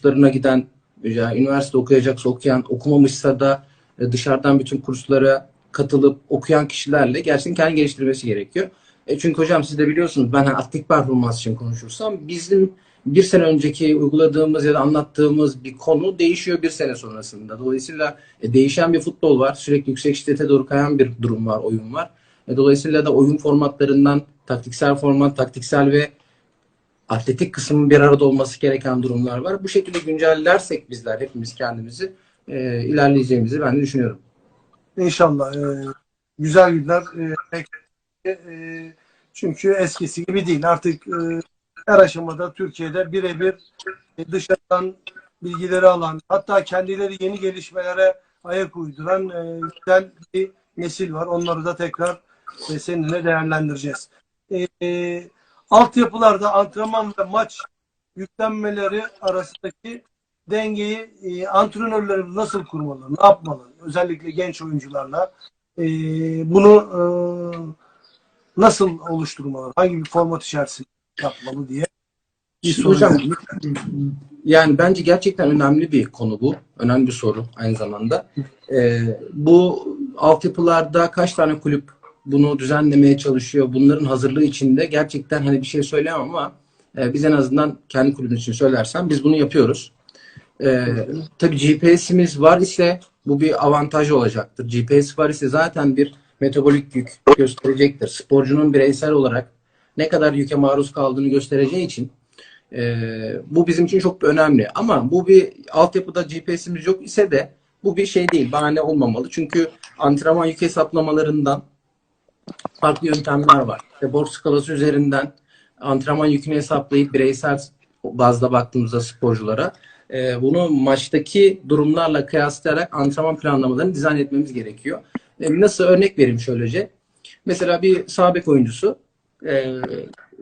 kurslarına giden, yani üniversite okuyacaksa okuyan, okumamışsa da e, dışarıdan bütün kurslara katılıp okuyan kişilerle gerçekten kendi geliştirmesi gerekiyor. E çünkü hocam siz de biliyorsunuz ben hani atletik performans için konuşursam bizim bir sene önceki uyguladığımız ya da anlattığımız bir konu değişiyor bir sene sonrasında. Dolayısıyla e, değişen bir futbol var. Sürekli yüksek şiddete doğru kayan bir durum var, oyun var. E, dolayısıyla da oyun formatlarından taktiksel format, taktiksel ve atletik kısmın bir arada olması gereken durumlar var. Bu şekilde güncellersek bizler hepimiz kendimizi e, ilerleyeceğimizi ben de düşünüyorum. İnşallah. E, güzel günler. E, pek- e, çünkü eskisi gibi değil. Artık e, her aşamada Türkiye'de birebir e, dışarıdan bilgileri alan, hatta kendileri yeni gelişmelere ayak uyduran e, güzel bir nesil var. Onları da tekrar e, seninle değerlendireceğiz. E, e, altyapılarda antrenman ve maç yüklenmeleri arasındaki dengeyi e, antrenörlerimiz nasıl kurmalı, ne yapmalı? Özellikle genç oyuncularla e, bunu e, nasıl oluşturmalı, hangi bir format içerisinde yapmalı diye bir soru. hocam. Yani bence gerçekten önemli bir konu bu. Önemli bir soru aynı zamanda. Ee, bu altyapılarda kaç tane kulüp bunu düzenlemeye çalışıyor? Bunların hazırlığı içinde gerçekten hani bir şey söyleyemem ama e, biz en azından kendi kulübümüz için söylersem biz bunu yapıyoruz. Ee, tabii GPS'imiz var ise bu bir avantaj olacaktır. GPS var ise zaten bir metabolik yük gösterecektir. Sporcunun bireysel olarak ne kadar yüke maruz kaldığını göstereceği için ee, bu bizim için çok önemli. Ama bu bir altyapıda GPS'imiz yok ise de bu bir şey değil. Bahane olmamalı. Çünkü antrenman yük hesaplamalarından farklı yöntemler var. İşte borç skalası üzerinden antrenman yükünü hesaplayıp bireysel bazda baktığımızda sporculara e, bunu maçtaki durumlarla kıyaslayarak antrenman planlamalarını dizayn etmemiz gerekiyor. E, nasıl örnek vereyim şöylece. Mesela bir sağ bek oyuncusu e,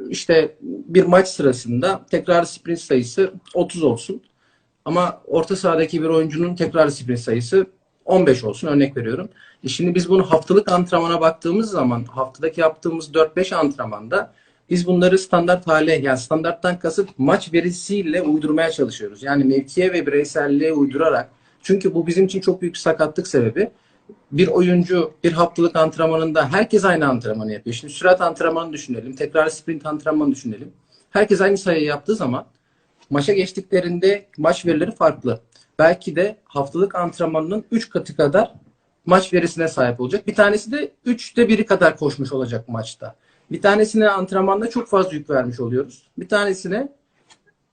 işte bir maç sırasında tekrar sprint sayısı 30 olsun. Ama orta sahadaki bir oyuncunun tekrar sprint sayısı 15 olsun örnek veriyorum. E şimdi biz bunu haftalık antrenmana baktığımız zaman haftadaki yaptığımız 4-5 antrenmanda biz bunları standart hale yani standarttan kasıt maç verisiyle uydurmaya çalışıyoruz. Yani mevkiye ve bireyselliğe uydurarak çünkü bu bizim için çok büyük sakatlık sebebi bir oyuncu bir haftalık antrenmanında herkes aynı antrenmanı yapıyor. Şimdi sürat antrenmanı düşünelim. Tekrar sprint antrenmanı düşünelim. Herkes aynı sayıyı yaptığı zaman maça geçtiklerinde maç verileri farklı. Belki de haftalık antrenmanının 3 katı kadar maç verisine sahip olacak. Bir tanesi de 3'te 1'i kadar koşmuş olacak maçta. Bir tanesine antrenmanda çok fazla yük vermiş oluyoruz. Bir tanesine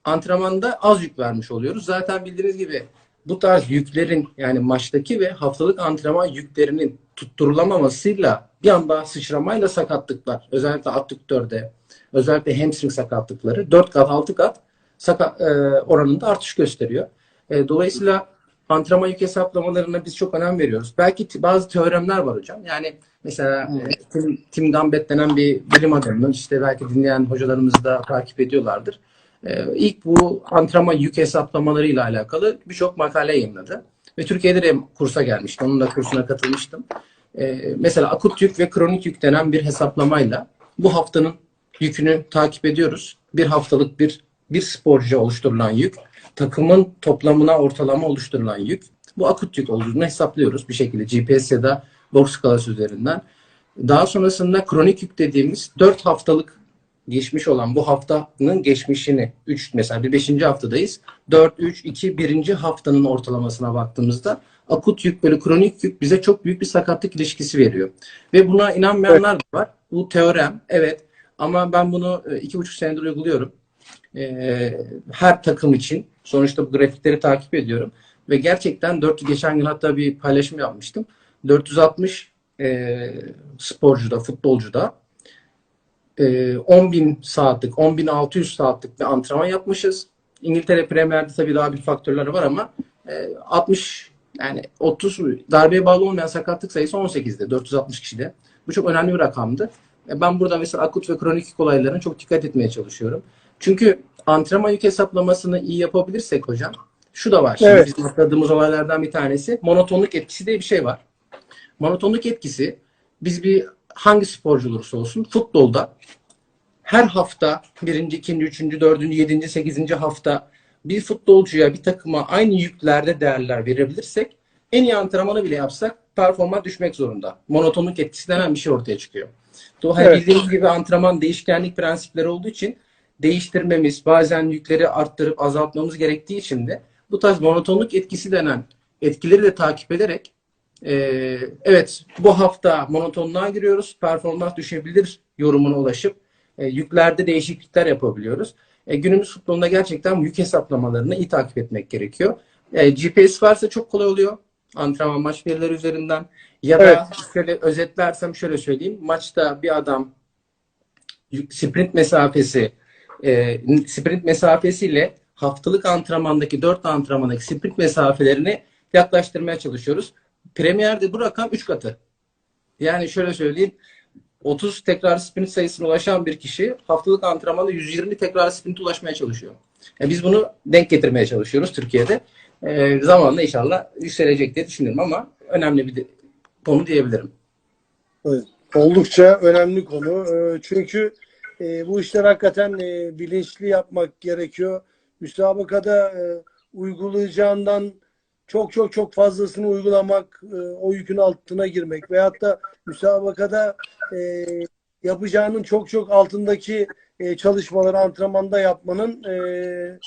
antrenmanda az yük vermiş oluyoruz. Zaten bildiğiniz gibi bu tarz yüklerin yani maçtaki ve haftalık antrenman yüklerinin tutturulamamasıyla bir anda sıçramayla sakatlıklar özellikle adduktörde özellikle hamstring sakatlıkları 4 kat 6 kat sakat, e, oranında artış gösteriyor. E, dolayısıyla antrenman yük hesaplamalarına biz çok önem veriyoruz. Belki bazı teoremler var hocam. Yani mesela e, Tim, Tim Gambett denen bir bilim adamının işte belki dinleyen hocalarımız da takip ediyorlardır. Ee, ilk bu antrenman yük hesaplamalarıyla alakalı birçok makale yayınladı. Ve Türkiye'de de kursa gelmişti. Onun da kursuna katılmıştım. Ee, mesela akut yük ve kronik yük denen bir hesaplamayla bu haftanın yükünü takip ediyoruz. Bir haftalık bir bir sporcuya oluşturulan yük, takımın toplamına ortalama oluşturulan yük. Bu akut yük olduğunu hesaplıyoruz bir şekilde GPS ya da box skalası üzerinden. Daha sonrasında kronik yük dediğimiz 4 haftalık geçmiş olan bu haftanın geçmişini 3 mesela bir 5. haftadayız. 4 3 2 1. haftanın ortalamasına baktığımızda akut yük böyle kronik yük bize çok büyük bir sakatlık ilişkisi veriyor. Ve buna inanmayanlar da var. Bu teorem evet ama ben bunu e, iki buçuk senedir uyguluyorum. Ee, her takım için sonuçta bu grafikleri takip ediyorum ve gerçekten 4 geçen gün hatta bir paylaşım yapmıştım. 460 e, sporcuda, futbolcuda e, 10 bin saatlik, 10.600 saatlik bir antrenman yapmışız. İngiltere Premier'de tabii daha bir faktörler var ama e, 60 yani 30 darbeye bağlı olmayan sakatlık sayısı 18'de 460 kişide. Bu çok önemli bir rakamdı. E, Ben burada mesela akut ve kronik olaylarına çok dikkat etmeye çalışıyorum. Çünkü antrenman yük hesaplamasını iyi yapabilirsek hocam şu da var. Şimdi Evet. bizim atladığımız olaylardan bir tanesi monotonluk etkisi diye bir şey var. Monotonluk etkisi biz bir hangi sporcu olursa olsun futbolda her hafta birinci, ikinci, üçüncü, dördüncü, yedinci, sekizinci hafta bir futbolcuya, bir takıma aynı yüklerde değerler verebilirsek en iyi antrenmanı bile yapsak performans düşmek zorunda. Monotonluk etkisi denen bir şey ortaya çıkıyor. Dolayısıyla Evet. bildiğiniz gibi antrenman değişkenlik prensipleri olduğu için değiştirmemiz, bazen yükleri arttırıp azaltmamız gerektiği için de bu tarz monotonluk etkisi denen etkileri de takip ederek ee, evet bu hafta monotonluğa giriyoruz. Performans düşebilir yorumuna ulaşıp e, yüklerde değişiklikler yapabiliyoruz. E, günümüz futbolunda gerçekten yük hesaplamalarını iyi takip etmek gerekiyor. E, GPS varsa çok kolay oluyor. Antrenman maç verileri üzerinden. Ya da Evet. şöyle özetlersem şöyle söyleyeyim. Maçta bir adam sprint mesafesi e, sprint mesafesiyle haftalık antrenmandaki 4 antrenmandaki sprint mesafelerini yaklaştırmaya çalışıyoruz. Premier'de bu rakam 3 katı. Yani şöyle söyleyeyim. 30 tekrar sprint sayısına ulaşan bir kişi haftalık antrenmanda 120 tekrar sprint ulaşmaya çalışıyor. Yani biz bunu denk getirmeye çalışıyoruz Türkiye'de. Ee, zamanla inşallah yükselecek diye düşünüyorum ama önemli bir konu diyebilirim. Evet, oldukça önemli konu. Ee, Çünkü e, bu işler hakikaten e, bilinçli yapmak gerekiyor. Müsabakada e, uygulayacağından çok çok çok fazlasını uygulamak, e, o yükün altına girmek veyahut da müsabakada e, yapacağının çok çok altındaki e, çalışmaları antrenmanda yapmanın e,